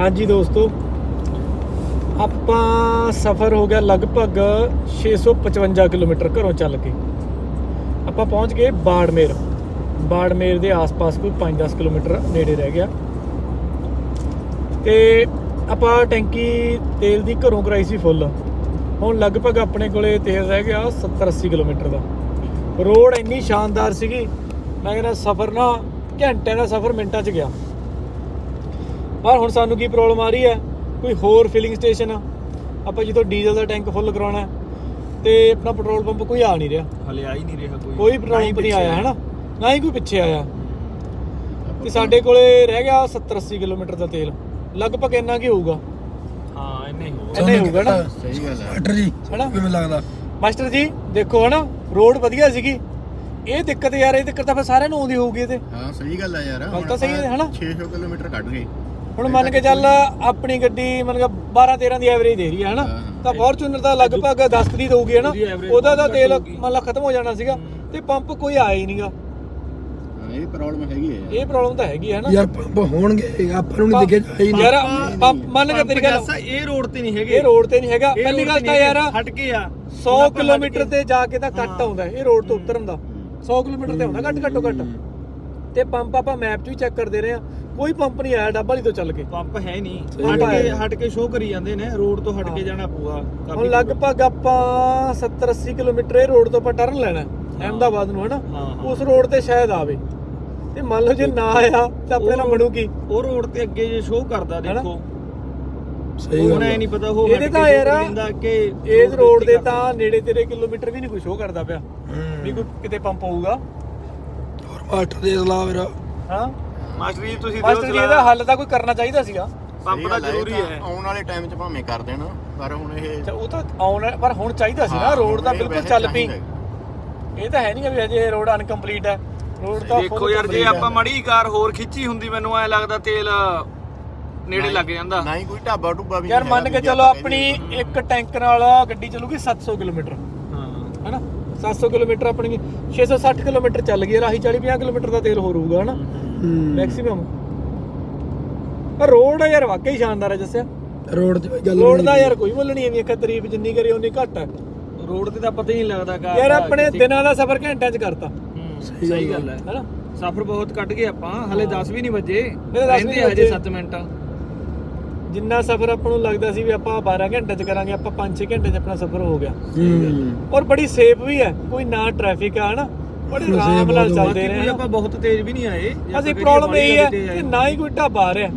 ਹਾਂਜੀ ਦੋਸਤੋ, ਆਪਾਂ ਸਫ਼ਰ ਹੋ ਗਿਆ ਲਗਭਗ 655 ਕਿਲੋਮੀਟਰ ਘਰੋਂ ਚੱਲ ਕੇ। ਆਪਾਂ ਪਹੁੰਚ ਗਏ ਬਾੜਮੇਰ। ਬਾੜਮੇਰ ਦੇ ਆਸ-ਪਾਸ ਕੋਈ 5-10 ਕਿਲੋਮੀਟਰ ਨੇੜੇ ਰਹਿ ਗਿਆ। ਤੇ ਆਪਾਂ ਟੈਂਕੀ ਤੇਲ ਦੀ ਘਰੋਂ ਕਰਾਈ ਸੀ ਫੁੱਲ। ਹੁਣ ਲਗਭਗ ਆਪਣੇ ਕੋਲੇ ਤੇਲ ਰਹਿ ਗਿਆ 70-80 ਕਿਲੋਮੀਟਰ ਦਾ। ਰੋਡ ਇੰਨੀ ਸ਼ਾਨਦਾਰ ਸੀਗੀ, ਮੈਂ ਕਹਿੰਦਾ ਸਫ਼ਰ ਨਾ ਘੰਟੇ ਦਾ ਸਫ਼ਰ ਮਿੰਟਾਂ 'ਚ ਗਿਆ। ਪਰ ਹੁਣ ਸਾਨੂੰ ਕੀ ਪ੍ਰੋਬਲਮ ਆ ਰਹੀ ਹੈ? ਕੋਈ ਹੋਰ ਫਿਲਿੰਗ ਸਟੇਸ਼ਨ ਆਪਾਂ ਜਿੱਥੋਂ ਡੀਜ਼ਲ ਦਾ ਟੈਂਕ ਫੁੱਲ ਕਰਾਉਣਾ ਤੇ ਆਪਣਾ ਪੈਟਰੋਲ ਪੰਪ ਕੋਈ ਆ ਨਹੀਂ ਰਿਹਾ। ਹਲੇ ਆ ਹੀ ਨਹੀਂ ਰਿਹਾ ਕੋਈ। ਕੋਈ ਪੈਟਰੋਲ ਪੰਪ ਨਹੀਂ ਆਇਆ ਹੈਨਾ? ਨਾ ਹੀ ਕੋਈ ਪਿੱਛੇ ਆਇਆ। ਤੇ ਸਾਡੇ ਕੋਲੇ ਰਹਿ ਗਿਆ 70 80 ਕਿਲੋਮੀਟਰ ਦਾ ਤੇਲ। ਲਗਭਗ ਇੰਨਾ ਕੀ ਹੋਊਗਾ? ਹਾਂ ਇੰਨੇ ਹੀ ਹੋ ਇੰਨਾ ਹੀ ਹੋਊਗਾ ਨਾ? ਸਹੀ ਗੱਲ ਹੈ। ਡਾਕਟਰ ਜੀ ਹੈਨਾ? ਕਿਵੇਂ ਲੱਗਦਾ? ਮਾਸਟਰ ਜੀ ਦੇਖੋ ਹਨਾ ਰੋਡ ਵਧੀਆ ਸੀਗੀ। ਇਹ ਦਿੱਕਤ ਯਾਰ ਇਹ ਦਿੱਕਤ ਤਾਂ ਫਿਰ ਸਾਰਿਆਂ ਨੂੰ ਆਉਂਦੀ ਹੋਊਗੀ ਤੇ। ਹਾਂ ਸਹੀ ਗੱਲ ਹੈ ਯਾਰ। ਗੱਲ ਤਾਂ ਸਹੀ ਹੈ, ਹਨਾ? 600 ਕਿਲੋਮੀਟਰ ਕੱਢ ਗਏ ਹੁਣ ਮੰਨ ਕੇ ਚੱਲ ਆਪਣੀ ਗੱਡੀ ਮੰਨ ਕੇ 12 13 ਦੀ ਐਵਰੇਜ ਦੇ ਰਹੀ ਹੈ ਹਨਾ। ਤਾਂ ਫੋਰਚੂਨਰ ਦਾ ਲਗਭਗ 10 ਦੀ ਦਊਗੀ ਹਨਾ? ਉਹਦੀ ਤਾਂ ਤੇਲ। ਮੰਨ ਲਾ ਖਤਮ ਹੋ ਜਾਣਾ ਸੀਗਾ ਤੇ ਪੰਪ ਕੋਈ ਆਇਆ ਹੀ ਨਹੀਂਗਾ। ਇਹ ਪ੍ਰੋਬਲਮ ਹੈਗੀ ਹੈ ਇਹ ਪ੍ਰੋਬਲਮ ਤਾਂ ਹੈਗੀ ਹੈ ਨਾ ਯਾਰ ਪੰਪ ਹੋਣਗੇ ਆਪਾਂ ਨੂੰ ਨਹੀਂ ਦਿਖੇ ਜਾਈ ਨਹੀਂ ਯਾਰ ਪੰਪ ਮੰਨ ਕੇ ਤੇਰੀ ਗੱਲ ਇਹ ਰੋਡ ਤੇ ਨਹੀਂ ਹੈਗੇ। ਇਹ ਰੋਡ ਤੇ ਨਹੀਂ ਹੈਗਾ। ਪਹਿਲੀ ਗੱਲ ਤੇ ਯਾਰ ਹਟ ਕੇ ਆ। 100 ਹੁਣ ਆਪਾਂ ਹਟ ਕਿਲੋਮੀਟਰ ਤੇ ਜਾ ਕੇ ਤਾਂ ਕੱਟ। ਆਉਂਦਾ ਇਹ ਰੋਡ ਤੋਂ ਉਤਰਨ ਦਾ। 100 ਕਿਲੋਮੀਟਰ ਤੇ ਆਉਂਦਾ ਘੱਟ ਘੱਟੋ ਘੱਟ। ਤੇ ਪੰਪ ਆਪਾਂ ਮੈਪ 'ਚ ਵੀ ਚੈੱਕ ਕਰਦੇ ਰਹੇ ਆ ਕੋਈ ਪੰਪ ਨਹੀਂ ਆਇਆ ਡੱਬਾਲੀ ਤੋਂ ਚੱਲ ਕੇ। ਪੰਪ ਹੈ ਹੀ ਨਹੀਂ ਹਟ ਕੇ। ਹਟ ਕੇ ਸ਼ੋਅ ਕਰੀ ਜਾਂਦੇ ਨੇ ਰੋਡ ਤੋਂ ਹਟ। ਕੇ ਜਾਣਾ ਪਊਗਾ। ਹੁਣ ਲਗਭਗ ਆਪਾਂ 70 80 ਕਿਲੋਮੀਟਰ ਇਹ ਰੋਡ ਤੋਂ ਆਪਾਂ ਟਰਨ ਲੈਣਾ ਅਹਿਮਦਾਬਾਦ ਨੂੰ ਹਨਾ। ਉਸ ਰੋਡ ਤੇ ਸ਼ਾਇਦ ਆਵੇ। ਤੇ ਮੰਨ ਲਓ ਜੇ ਨਾ ਆਇਆ ਤਾਂ ਆਪਣੇ ਨਾਲ ਉਹ- ਬਣੂ ਕੀ ਉਹ ਰੋਡ ਤੇ ਅੱਗੇ ਜੇ ਸ਼ੋਅ ਕਰਦਾ? ਦੇਖੋ। ਸਹੀ ਗੱਲ ਹੈ। ਨਹੀਂ ਪਤਾ ਉਹ ਇਹਦੇ ਤਾਂ ਯਾਰ ਕਿ ਇਸ ਰੋਡ ਦੇ ਤਾਂ ਨੇੜੇ ਤੇਰੇ ਕਿਲੋਮੀਟਰ ਵੀ ਨਹੀਂ ਕੋਈ ਸ਼ੋਅ ਕਰਦਾ ਪਿਆ। ਵੀ ਕੋਈ ਕਿਤੇ ਪੰਪ ਹੋਊਗਾ। ਮਾਸਟਰ ਦੇ ਸਲਾਹ ਮੇਰਾ। ਹਾਂ। ਮਾਸਟਰ ਜੀ ਤੁਸੀਂ ਮਾਸਟਰ ਜੀ ਇਹਦਾ ਹੱਲ ਤਾਂ ਕੋਈ ਕਰਨਾ ਚਾਹੀਦਾ ਸੀਗਾ। ਪੰਪ ਦਾ ਜ਼ਰੂਰੀ ਹੈ। ਆਉਣ ਵਾਲੇ ਟਾਈਮ 'ਚ ਭਾਵੇਂ ਕਰ ਦੇਣ ਪਰ ਹੁਣ ਇਹ ਤੇ ਉਹ ਤਾਂ ਆਉਣ ਪਰ ਹੁਣ ਚਾਹੀਦਾ ਸੀ ਨਾ ਰੋਡ ਤਾਂ ਬਿਲਕੁਲ ਚੱਲ ਪਈ। ਇਹ ਤਾਂ ਹੈ ਨਹੀਂ ਵੀ ਅਜੇ ਰੋਡ ਅਨਕੰਪਲੀਟ ਹੈ। ਰੋਡ ਤਾਂ ਦੇਖੋ ਯਾਰ ਜੇ। ਆਪਾਂ ਮੜੀ ਕਾਰ ਹੋਰ ਖਿੱਚੀ ਹੁੰਦੀ ਮੈਨੂੰ ਐ ਲੱਗਦਾ ਤੇਲ ਨੇੜੇ ਲੱਗ ਜਾਂਦਾ। ਨਾ ਹੀ ਕੋਈ ਢਾਬਾ ਢੁੱਬਾ ਵੀ ਯਾਰ ਨਹੀਂ ਮੰਨ ਕੇ ਚੱਲੋ ਆਪਾਂ ਆਪਣੀ ਇੱਕ ਟੈਂਕ ਨਾਲ ਗੱਡੀ ਚੱਲੂਗੀ 700 ਕਿਲੋਮੀਟਰ। ਹਾਂ। ਹੈਨਾ? 700 ਕਿਲੋਮੀਟਰ ਆਪਣੀ 660 ਕਿਲੋਮੀਟਰ ਚੱਲ ਗਈ ਰਾਹੀ 40 50 ਕਿਲੋਮੀਟਰ ਦਾ ਤੇਲ ਹੋਰ ਹੋਊਗਾ ਹਨਾ? ਹੂੰ। ਮੈਕਸਿਮਮ ਪਰ ਰੋਡ ਯਾਰ ਵਾਕਈ ਸ਼ਾਨਦਾਰ ਹੈ ਜੱਸਿਆ। ਰੋਡ ਤੇ ਗੱਲ ਰੋਡ ਦਾ ਯਾਰ ਕੋਈ ਮੁੱਲ ਨਹੀਂ ਐਵੇਂ ਇੱਕ ਤਾਰੀਫ ਜਿੰਨੀ ਕਰੀ ਉਨੀ ਘੱਟ ਹੈ। ਰੋਡ ਤੇ ਤਾਂ ਪਤਾ ਹੀ ਨਹੀਂ ਲੱਗਦਾ ਕਾਰ ਯਾਰ ਆਪਣੇ ਦਿਨਾਂ ਦਾ ਸਫ਼ਰ ਘੰਟਿਆਂ 'ਚ ਕਰਤਾ। ਹੂੰ, ਸਹੀ ਗੱਲ ਹੈ। ਹੈਨਾ ਸਫ਼ਰ ਬਹੁਤ ਕੱਟ ਗਏ ਆਪਾਂ ਹਲੇ 10 ਵੀ ਨਹੀਂ ਵੱਜੇ। ਰਹਿੰਦੇ ਹਜੇ ਵੱਜੇ। 7 ਮਿੰਟ। ਜਿੰਨਾ ਸਫ਼ਰ ਆਪਾਂ ਨੂੰ ਲੱਗਦਾ ਸੀ ਵੀ ਆਪਾਂ 12 ਘੰਟੇ 'ਚ ਕਰਾਂਗੇ ਆਪਾਂ 5-6 ਘੰਟੇ 'ਚ ਆਪਣਾ ਸਫ਼ਰ ਹੋ ਗਿਆ। ਹੂੰ। ਔਰ ਬੜੀ ਸੇਫ ਵੀ ਹੈ ਕੋਈ ਨਾ ਟ੍ਰੈਫਿਕ ਆ ਹਨਾ? ਬੜੇ ਆਰਾਮ ਨਾਲ ਚੱਲਦੇ ਰਹੇ। ਆਪਾਂ ਬਹੁਤ ਤੇਜ਼ ਵੀ ਨਹੀਂ ਆਏ ਅਸੀਂ ਪ੍ਰੋਬਲਮ ਇਹ ਹੈ। ਕਿ ਨਾ ਹੀ ਕੋਈ ਢਾਬਾ ਆ ਰਿਹਾ।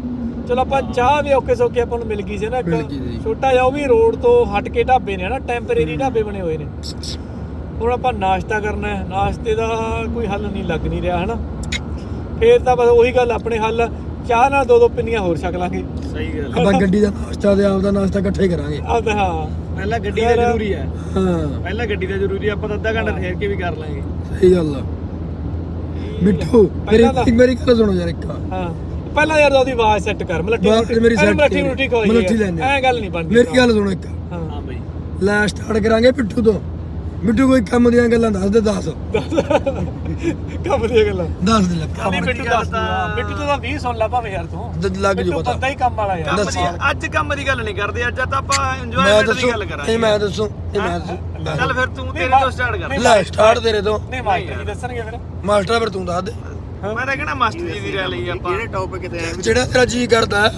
ਚਲੋ ਆਪਾਂ ਚਾਹ ਵੀ ਔਕੇ ਸੌਕੇ ਆਪਾਂ ਨੂੰ ਮਿਲ ਗਈ ਸੀ ਨਾ ਇੱਕ। ਛੋਟਾ ਜਿਹਾ ਉਹ ਵੀ ਰੋਡ ਤੋਂ ਹਟ ਕੇ ਢਾਬੇ ਨੇ ਹਨਾ? ਟੈਂਪਰੇਰੀ ਢਾਬੇ ਬਣੇ ਹੋਏ ਨੇ। ਹੁਣ ਆਪਾਂ ਨਾਸ਼ਤਾ ਕਰਨਾ ਹੈ। ਨਾਸ਼ਤੇ ਦਾ ਕੋਈ ਹੱਲ ਨਹੀਂ ਲੱਗ ਨਹੀਂ ਰਿਹਾ ਹਨਾ? ਫੇਰ ਤਾਂ ਬਸ ਉਹੀ ਗੱਲ ਆਪਣੇ ਹੱਲ ਚਾਹ ਨਾਲ ਦੋ ਦੋ ਪਿੰਨੀਆਂ ਹੋਰ ਛਕ ਲਾਂਗੇ। ਸਹੀ ਗੱਲ। ਆਪਾਂ ਗੱਡੀ ਦਾ ਨਾਸ਼ਤਾ ਤੇ ਆਪਦਾ ਨਾਸ਼ਤਾ ਇਕੱਠੇ ਕਰਾਂਗੇ। ਆ ਤਾਂ ਹਾਂ। ਪਹਿਲਾਂ ਗੱਡੀ ਦਾ ਯਾਰ- ਜ਼ਰੂਰੀ ਹੈ। ਹਾਂ। ਪਹਿਲਾਂ ਗੱਡੀ ਦਾ ਜ਼ਰੂਰੀ ਹੈ ਆਪਾਂ ਤਾਂ ਅੱਧਾ ਘੰਟਾ ਠਹਿਰ ਕੇ ਵੀ ਕਰ ਲਾਂਗੇ। ਸਹੀ ਗੱਲ ਆ। ਬਿੱਟੂ ਮੇਰੀ ਪਹਿਲਾਂ ਤਾਂ- ਮੇਰੀ ਗੱਲ ਸੁਣੋ ਯਾਰ ਇੱਕ। ਹਾਂ। ਪਹਿਲਾਂ ਯਾਰ ਉਹਦੀ ਆਵਾਜ਼ ਸੈੱਟ ਕਰ ਮਲੱਠੀ ਆਵਾਜ਼ ਮੇਰੀ set ਮਲੱਠੀ ਕਰ। ਮਲੱਠੀ ਕੋਈ ਮਲੱਠੀ ਲੈਂਦੇ ਆ। ਐ ਗੱਲ ਨਹੀਂ ਬਣਦੀ ਮੇਰੀ ਗੱਲ ਸੁਣੋ ਇੱਕ। ਹਾਂ। ਹਾਂ ਬਈ। ਲੈ ਸਟਾਰਟ ਕਰਾਂਗੇ ਬਿੱਟੂ ਤੋਂ। ਬਿੱਟੂ ਕੋਈ ਕੰਮ ਦੀਆਂ ਗੱਲਾਂ ਦੱਸ ਦੇ 10 ਕੰਮ ਦੀਆਂ ਗੱਲਾਂ। ਦੱਸ ਦੇ ਲੈ ਨਹੀਂ ਕੰਮ ਬਿੱਟੂ ਦੱਸ ਦੂੰਗਾ ਬਿੱਟੂ ਤੋਂ ਤਾਂ 20 ਸੁਣ ਲਾ ਭਾਵੇਂ ਯਾਰ ਤੂੰ। ਲੱਗ ਜੂ ਪਤਾ। ਬੰਦਾ ਹੀ ਕੰਮ ਵਾਲਾ ਯਾਰ। ਅੱਜ ਕੰਮ ਦੀ ਗੱਲ ਨਹੀਂ ਕਰਦੇ ਅੱਜ ਤਾਂ ਆਪਾਂ ਇੰਜੋਇਮੈਂਟ ਦੱਸੂ ਦੀ ਗੱਲ ਇਹ ਕਰਾਂਗੇ ਮੈਂ ਦੱਸੂ ਇਹ ਮੈਂ ਦੱਸੂ। ਚੱਲ ਫਿਰ ਤੂੰ ਤੇਰੇ ਤੋਂ ਸਟਾਰਟ ਕਰ। ਲੈ ਸਟਾਰਟ ਤੇਰੇ ਤੋਂ। ਨਹੀਂ ਮਾਸਟਰ ਜੀ ਦੱਸਣਗੇ ਫਿਰ? ਮਾਸਟਰ ਫਿਰ ਤੂੰ ਦੱਸ ਦੇ। ਮੈਂ ਤਾਂ ਕਹਿਣਾ ਮਾਸਟਰ ਜੀ ਦੀ ਰਾਇ ਲਈ ਆਪਾਂ। ਜਿਹੜੇ ਟੌਪਿਕ ਤੇ ਐ ਜਿਹੜਾ ਤੇਰਾ ਜੀ ਕਰਦਾ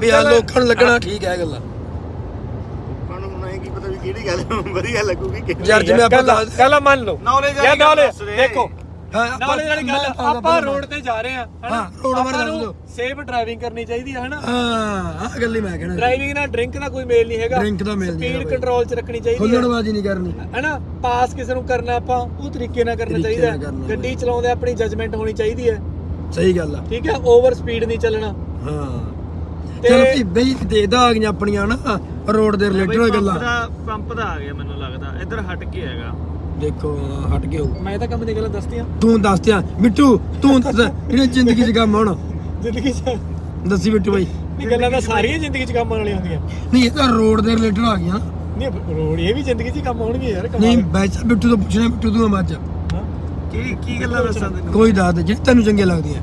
ਵੀ ਆ ਲੋਕਾਂ ਨੂੰ ਲੱਗਣਾ ਠੀਕ ਹੈ ਗੱਲਾਂ ਆਪਾਂ ਨੂੰ ਹੁਣ ਇਹ ਕੀ ਪਤਾ ਵੀ ਕਿਹੜੀ ਗੱਲ ਵਧੀਆ ਲੱਗੂਗੀ ਕਿ ਯਾਰ ਜਿਵੇਂ ਆਪਾਂ ਗੱਲ ਦੱਸ ਗੱਲ ਮੰਨ ਲਓ। Knowledge ਵਾਲੀ ਯਾਰ ਗੱਲ knowledge, ਦੱਸ ਦੇ। ਦੇਖੋ ਹਾਂ ਆਪਾਂ- ਨਾਲੇ ਵਾਲੀ ਗੱਲ ਮੈਂ- ਆਪਾਂ ਰੋਡ ਤੇ ਜਾ ਰਹੇ ਹਾਂ ਹਨਾ? ਹਾਂ, road ਬਾਰੇ ਆਪਾਂ ਦੱਸ ਨੂੰ ਦਿਓ। ਸੇਫ ਡਰਾਈਵਿੰਗ ਕਰਨੀ ਚਾਹੀਦੀ ਹੈ ਹਨਾ? ਹਾਂ ਆਹ ਗੱਲ ਹੀ ਮੈਂ ਕਹਿਣਾ ਡਰਾਈਵਿੰਗ ਨਾਲ ਡਰਿੰਕ ਦਾ ਕੋਈ ਮੇਲ ਨਹੀਂ ਹੈਗਾ। Drink ਦਾ ਮੇਲ ਨਹੀਂ ਹੈਗਾ ਸਪੀਡ ਬਾਈ। ਕੰਟਰੋਲ 'ਚ ਰੱਖਣੀ ਚਾਹੀਦੀ ਹੈ। ਹੁੱਲੜਬਾਜ਼ੀ ਨਹੀਂ ਕਰਨੀ। ਹਨਾ? ਪਾਸ ਕਿਸੇ ਨੂੰ ਕਰਨਾ ਆਪਾਂ ਉਹ ਤਰੀਕੇ ਨਾਲ ਕਰਨਾ ਤਰੀਕੇ ਚਾਹੀਦਾ ਨਾਲ ਕਰਨਾ ਗੱਡੀ। ਚਲਾਉਂਦੇ ਆਪਣੀ ਜਜਮੈਂਟ ਹੋਣੀ ਚਾਹੀਦੀ ਹੈ। ਸਹੀ ਗੱਲ ਆ। ਠੀਕ ਹੈ? ਓਵਰ ਸਪੀਡ ਨਹੀਂ ਚੱਲਣਾ। ਹਾਂ। ਤੇ- ਚਲ ਵੀ ਬਈ ਦੇਖਦਾ ਆ ਗਈਆਂ ਆਪਣੀਆਂ ਨਾ ਰੋਡ ਦੇ ਰਿਲੇਟਡ ਪੰਪ ਗੱਲਾਂ। ਦਾ ਪੰਪ ਦਾ ਆ ਗਿਆ ਮੈਨੂੰ ਲੱਗਦਾ। ਇੱਧਰ ਹਟ ਕੇ ਹੈਗਾ। ਦੇਖੋ ਹਾਂ, ਹਟ ਕੇ ਹੋਊ। ਮੈਂ ਤਾਂ ਕੰਮ ਦੀ ਗੱਲਾਂ ਦੱਸਤੀਆਂ। ਤੂੰ ਦੱਸ ਤਿਆ ਬਿੱਟੂ ਤੂੰ ਦੱਸ ਇਹਨੇ ਜ਼ਿੰਦਗੀ 'ਚ ਕੰਮ ਹੁਣ ਜ਼ਿੰਦਗੀ 'ਚ? ਦੱਸੀ ਬਿੱਟੂ ਬਾਈ। ਨਹੀਂ ਗੱਲਾਂ ਤਾਂ ਸਾਰੀਆਂ ਜ਼ਿੰਦਗੀ 'ਚ ਕੰਮ ਆਉਣ ਵਾਲੀਆਂ ਹੁੰਦੀਆਂ। ਨਹੀਂ ਇਹ ਤਾਂ ਰੋਡ ਦੇ ਰਿਲੇਟਡ ਆ ਗਈਆਂ। ਨਹੀਂ ਰੋਡ ਇਹ ਵੀ ਜ਼ਿੰਦਗੀ 'ਚ ਹੀ ਕੰਮ ਆਉਣਗੇ ਯਾਰ ਕਮਾਲ। ਨਹੀਂ ਬੈਚਾ ਬਿੱਟੂ ਤੋਂ ਪੁੱਛਣਾ ਬਿੱਟੂ ਤੂੰ ਮੱਝ। ਕੀ ਕੀ ਗੱਲਾਂ ਦੱਸਾਂ ਤੈਨੂੰ? ਕੋਈ ਦੱਸ ਦੇ ਜਿਹੜੀ ਤੈਨੂੰ ਚੰਗੀਆਂ ਲੱਗਦੀਆਂ।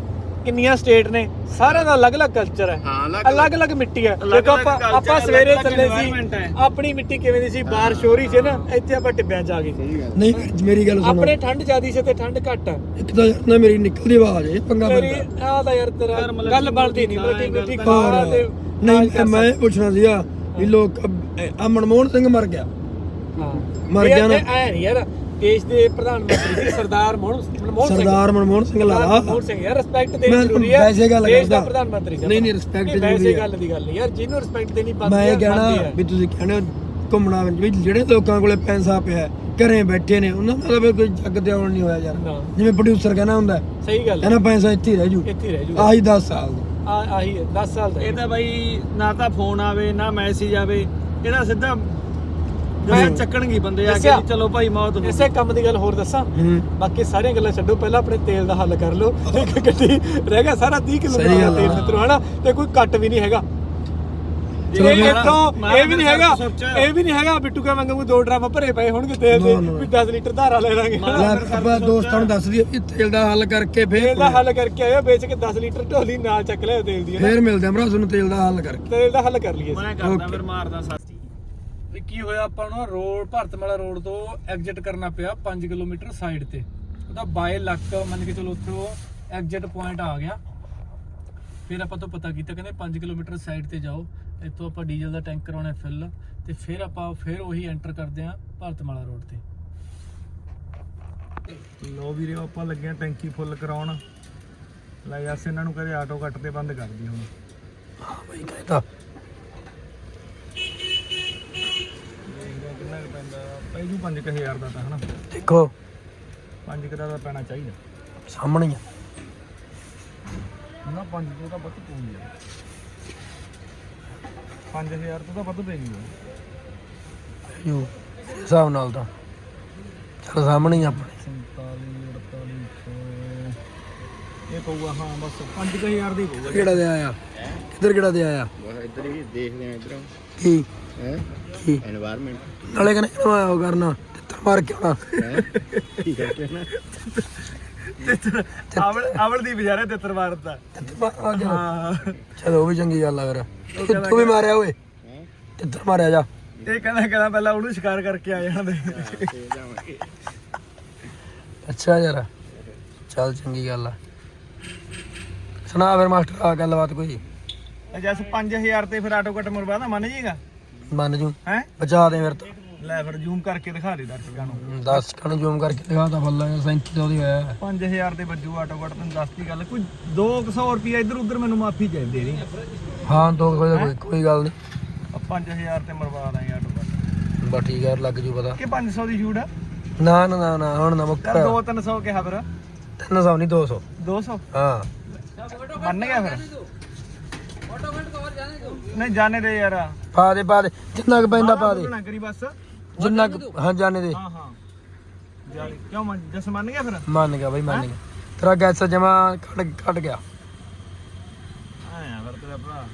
ਕਿੰਨੀਆਂ ਸਟੇਟ ਨੇ ਸਾਰਿਆਂ ਦਾ ਅਲੱਗ-ਅਲੱਗ ਕਲਚਰ ਹੈ। ਹਾਂ ਅਲੱਗ ਅਲੱਗ-ਅਲੱਗ ਮਿੱਟੀ ਹੈ। ਅਲੱਗ-ਅਲੱਗ ਦੇਖੋ ਆਪਾਂ culture, ਆਪਾਂ ਸਵੇਰੇ ਅਲੱਗ-ਅਲੱਗ ਚੱਲੇ environment ਸੀ ਹੈ। ਆਪਣੀ ਮਿੱਟੀ ਕਿਵੇਂ ਦੀ ਸੀ? ਬਾਹਰ ਸ਼ੋਰੀ ਸੀ ਨਾ ਇੱਥੇ ਆਪਾਂ ਟਿੱਬਿਆਂ 'ਚ ਆ ਗਏ ਸਹੀ ਗੱਲ। ਨਹੀਂ ਮੇਰੀ ਗੱਲ ਸੁਣੋ। ਆਪਣੇ ਠੰਡ ਜ਼ਿਆਦੀ ਸੀ ਤੇ ਠੰਡ ਘੱਟ ਇੱਕ ਤਾਂ ਨਾ ਮੇਰੀ ਨਿਕਲਦੀ ਆਵਾਜ਼ ਹੈ ਪੰਗਾ ਮੇਰੀ ਪੈਂਦਾ। ਆਹ ਤਾਂ ਯਾਰ ਤੇਰਾ ਗੱਲ ਬਣਦੀ ਨਹੀਂ ਮਿੱਟੀ ਮਿੱਟੀ ਤਾਂ ਖਾਣਾ ਤੇ ਨਹੀਂ ਮੈਂ ਇਹ ਪੁੱਛਣਾ ਸੀਗਾ ਵੀ ਲੋਕ ਆ ਮਨਮੋਹਨ ਸਿੰਘ ਮਰ ਗਿਆ। ਹਾਂ। ਮਰ ਗਿਆ ਨਾ। ਇਹ ਐ ਨਹੀਂ ਯਾਰ। ਦੇਸ਼ ਦੇ ਪ੍ਰਧਾਨ ਮੰਤਰੀ ਸੀ ਸਰਦਾਰ ਮੋਹਨ ਮਨਮੋਹਨ ਸਿੰਘ। ਸਰਦਾਰ ਮਨਮੋਹਨ ਸਿੰਘ ਸਰਦਾਰ ਲਾਲਾ ਮਨਮੋਹਨ ਸਿੰਘ ਯਾਰ ਰਿਸਪੈਕਟ ਦੇਣੀ ਮੈਂ ਜ਼ਰੂਰੀ ਹੈ ਵੈਸੇ ਗੱਲ ਦੇਸ਼ ਦਾ ਕਰਦਾ। ਪ੍ਰਧਾਨ ਮੰਤਰੀ ਸੀ ਨਹੀਂ, ਨਹੀਂ, ਨਹੀਂ, ਜ਼ਰੂਰੀ ਵੈਸੇ ਹੈ। ਗੱਲ ਦੀ ਗੱਲ ਨਹੀਂ ਯਾਰ ਜਿਹਨੂੰ ਰਿਸਪੈਕਟ ਦੇਣੀ ਮੈਂ ਹੈ ਇਹ ਕਹਿਣਾ। ਵੀ ਤੁਸੀਂ ਕਹਿੰਦੇ ਹੋ ਘੁੰਮਣਾ ਵੀ ਜਿਹੜੇ ਲੋਕਾਂ ਕੋਲੇ ਪੈਸਾ ਪਿਆ ਘਰੇ ਬੈਠੇ ਨੇ ਉਹਨਾਂ ਦਾ ਤਾਂ ਫਿਰ ਕੋਈ ਜੱਗ ਤੇ ਆਉਣ ਨਹੀਂ ਹੋਇਆ ਯਾਰ। ਨਾ। ਜਿਵੇਂ ਪ੍ਰੋਡਿਊਸਰ ਕਹਿੰਦਾ ਹੁੰਦਾ ਸਹੀ ਗੱਲ ਹੈ ਕਹਿੰਦਾ ਪੈਸਾ ਇੱਥੇ ਹੀ ਰਹਿ ਜੂ। ਇੱਥੇ ਹੀ ਰਹਿ ਜੂਗਾ ਆਹੀ 10 ਸਾਲ ਆਹੀ ਹੈ 10 ਸਾਲ ਦਾ। ਇਹ ਤਾਂ ਬਾਈ ਨਾ ਤਾਂ ਫੋਨ ਆਵੇ ਨਾ ਮੈਸੇਜ ਆਵੇ ਇਹਦਾ ਸਿੱਧਾ ਮੈਂ- ਚੱਕਣਗੀ ਬੰਦੇ ਆ ਕੇ ਦੱਸਿਆ। ਵੀ ਚਲੋ ਭਾਈ ਮੌਤ ਹੋ ਇਸੇ ਕੰਮ ਦੀ ਗੱਲ ਹੋਰ ਦੱਸਾਂ ਹੂੰ ਬਾਕੀ ਸਾਰੀਆਂ ਗੱਲਾਂ ਛੱਡੋ ਪਹਿਲਾਂ ਆਪਣੇ ਤੇਲ ਦਾ ਹੱਲ ਕਰ ਲਓ ਇੱਕ ਗੱਡੀ ਰਹਿ ਗਿਆ ਸਾਰਾ 30 ਸਹੀ ਕਿਲੋਮੀਟਰ ਗੱਲ ਦਾ ਤੇਲ ਆ। ਮਿੱਤਰੋ ਹਨਾ ਤੇ ਕੋਈ ਕੱਟ ਵੀ ਨਹੀਂ ਹੈਗਾ ਚਲੋ ਇਹ ਮੈਂ- ਇੱਥੋਂ ਮੈਂ ਇਹ ਵੀ ਨਹੀਂ ਤਾਂ ਹੈਗਾ ਸੋਚਿਆ। ਇਹ ਵੀ ਨਹੀਂ ਹੈਗਾ ਬਿੱਟੂ ਕਾ ਵਾਂਗੂ ਦੋ ਡਰਾਮ ਭਰੇ ਪਏ ਹੋਣਗੇ ਤੇਲ ਦੇ। ਵੀ 10 ਲੀਟਰ ਧਾਰਾ ਲੈ ਲਾਂਗੇ ਮੈਂ- ਲੈ ਆਪਾਂ ਦੋਸਤਾਂ ਨੂੰ ਦੱਸ ਦਈਏ ਵੀ ਤੇਲ ਦਾ ਹੱਲ ਕਰਕੇ ਤੇਲ ਫੇਰ ਦਾ ਹੱਲ ਕਰਕੇ ਆਇਓ ਵੇਚ ਕੇ 10 ਲੀਟਰ ਢੋਲੀ ਨਾਲ ਚੱਕ ਲਿਆ ਤੇਲ ਦੀ। ਫੇਰ ਮਿਲਦੇ ਆ ਭਰਾ ਤੁਹਾਨੂੰ ਤੇਲ ਦਾ ਹੱਲ ਕਰਕੇ ਤੇਲ ਦਾ ਹੱਲ ਕਰ ਲਈਏ ਮੈਂ ਕਰਦਾ Okay. ਫਿਰ ਮਾਰਦਾ ਸਾਥੀ ਵੀ ਕੀ ਹੋਇਆ ਆਪਾਂ ਨੂੰ ਰੋਡ ਭਾਰਤਮਾਲਾ ਰੋਡ ਤੋਂ ਐਗਜ਼ਿਟ ਕਰਨਾ ਪਿਆ 5 ਕਿਲੋਮੀਟਰ ਸਾਈਡ ਤੇ। ਉਹਦਾ ਬਾਏ ਲੱਕ ਮੰਨ ਕੇ ਚਲੋ ਉੱਥੋਂ ਐਗਜ਼ਿਟ ਪੁਆਇੰਟ ਆ ਗਿਆ। ਫਿਰ ਆਪਾਂ ਤੋਂ ਪਤਾ ਕੀਤਾ ਕਹਿੰਦੇ 5 ਕਿਲੋਮੀਟਰ ਸਾਈਡ ਤੇ ਜਾਓ ਇੱਥੋਂ ਆਪਾਂ ਡੀਜ਼ਲ ਦਾ ਟੈਂਕ ਕਰਾਉਣਾ ਫਿਲ ਤੇ ਫਿਰ ਆਪਾਂ ਫਿਰ ਉਹੀ ਐਂਟਰ ਕਰਦੇ ਆ ਭਾਰਤਮਾਲਾ ਰੋਡ ਤੇ। ਲੋ ਵੀਰੇ ਆਪਾਂ ਲੱਗੇ ਆ ਟੈਂਕੀ ਫੁੱਲ ਕਰਾਉਣ। ਲੈ ਯਾਸ ਇਹਨਾਂ ਨੂੰ ਕਦੇ ਆਟੋ ਕੱਟ ਤੇ ਬੰਦ ਕਰ ਦੀ ਹੁਣ। ਬਈ ਕਹਿੰਦਾ ਦੇਖਦੇ ਕਿੰਨਾ ਕੁ ਪੈਂਦਾ ਪੈ ਜੂ 5000 ਦਾ ਤਾਂ ਹਨਾ। ਦੇਖੋ। 5 ਦਾ ਤਾਂ ਪੈਣਾ ਚਾਹੀਦਾ। ਸਾਹਮਣੇ ਹੀ ਆ। ਨਾ 5 ਤੋਂ ਤਾਂ ਵੱਧ ਪਊਗੀ 5000 ਤੋਂ ਤਾਂ ਵੱਧ ਪੈ ਜੂਗਾ ਯੂ ਹਿਸਾਬ ਨਾਲ ਤਾਂ। ਚਲ ਸਾਹਮਣੇ ਹੀ ਆ ਆਪਣੇ। 47 48 ਇਹ ਪਊਗਾ ਹਾਂ ਬਸ 5000 ਦੀ ਪਊਗਾ। ਕਿਹੜਾ ਦੇ ਆਇਆ? ਕਿੱਧਰ ਕਿਹੜਾ ਦੇ ਆਇਆ? ਬਸ ਇੱਧਰ ਹੀ ਦੇਖਦੇ ਆ ਇੱਧਰ। ਹੂੰ? ਹੈ এনवायरमेंट ਨਾਲੇ ਕਹਿੰਦੇ ਇਹਨੂੰ ਆਇਆ ਕਰਨਾ ਤਿੱਤਰ ਮਾਰ ਕੇ ਆਉਣਾ। ਚਲੋ ਵੀ ਚੰਗੀ ਗੱਲ ਆ ਤੂੰ ਵੀ ਮਾਰਿਆ ਓਏ। ਹੈ? ਮਾਰਿਆ ਜਾ। ਇਹ ਕਹਿੰਦਾ ਕਹਿੰਦਾ ਪਹਿਲਾਂ ਉਹਨੂੰ ਸ਼ਿਕਾਰ ਕਰਕੇ ਆ ਜਾਣ ਅੱਛਾ ਯਾਰ। ਚੱਲ ਚੰਗੀ ਗੱਲ ਆ। ਸੁਣਾ ਫਿਰ ਮਾਸਟਰ ਆ ਗੱਲਬਾਤ ਕੋਈ? ਜੈਸ 5000 ਤੇ ਫਿਰ ਆਟੋ ਕੱਟ ਮਰਵਾਦਾ ਮੰਨ ਜੀਗਾ ਮੰਨ ਜੂ। ਹੈ? ਬਚਾ ਦੇ ਫਿਰ ਤਾਂ। ਲੈ ਫਿਰ ਜ਼ੂਮ ਕਰਕੇ ਦਿਖਾ ਦੇ ਦਰਸ਼ਕਾਂ ਨੂੰ। 10 ਕਣ ਜ਼ੂਮ ਕਰਕੇ ਦਿਖਾਤਾ ਫੱਲਾ 37 ਦਾ ਹੋਇਆ 5000 ਤੇ ਵੱਜੂ ਆਟੋ ਕੱਟ ਤੈਨੂੰ ਦੱਸਦੀ ਗੱਲ ਕੋਈ 200 ਰੁਪਿਆ ਇੱਧਰ ਉੱਧਰ ਮੈਨੂੰ ਮਾਫੀ ਚਾਹੀਦੀ ਨਹੀਂ। ਹਾਂ ਦੋ ਕੋਈ ਕੋਈ ਕੋਈ ਗੱਲ ਨਹੀਂ। 5000 ਤੇ ਮਰਵਾ ਦਾਂਗੇ ਆਟੋ ਕੱਟ ਬਸ ਠੀਕ ਲੱਗ ਜੂ ਪਤਾ। ਕਿ 500 ਦੀ ਛੂਟ ਆ? ਨਾ ਨਾ ਨਾ ਨਾ ਹੁਣ ਨਾ ਮੁੱਕਰ। ਚੱਲ 2 300 ਕਿਹਾ ਫਿਰ। 300 ਨਹੀਂ 200 200 ਹਾਂ। ਮੰਨ ਗਿਆ ਫਿਰ? ਨਹੀਂ ਜਾਣੇ ਦੇ ਯਾਰ। ਪਾ ਦੇ ਪਾ ਦੇ। ਜਿੰਨਾ ਕੁ ਪੈਂਦਾ ਪਾ ਦੇ। ਨਾ ਕਰੀ ਬਸ। ਜਿੰਨਾ ਕੁ ਹਾਂ ਜਾਣੇ ਦੇ। ਹਾਂ ਹਾਂ। ਜਾਲੀ ਕਿਉਂ ਮੰਨ ਜਸ ਮੰਨ ਗਿਆ ਫਿਰ? ਮੰਨ ਗਿਆ ਬਈ ਮੰਨ ਗਿਆ। ਤੇਰਾ ਗੈਸ ਜਮਾ ਕੱਟ ਕੱਟ ਗਿਆ। ਆਇਆ ਫਿਰ ਤੇਰਾ ਭਰਾ।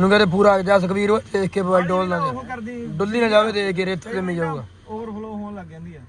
ਨੂੰ ਕਹਿੰਦੇ ਪੂਰਾ ਜਾ ਸੁਖਵੀਰ ਓਏ ਦੇਖ ਕੇ ਬਲ ਡੋਲ ਨਾ ਉਹ ਦੇ। ਕਰਦੀ ਡੁੱਲੀ ਨਾ ਜਾਵੇ ਦੇਖ ਕੇ ਰੇਤੇ ਤੇ ਮੀ ਜਾਊਗਾ। ਓਵਰਫਲੋ ਹੋਣ ਲੱਗ ਜਾਂਦੀ ਆ।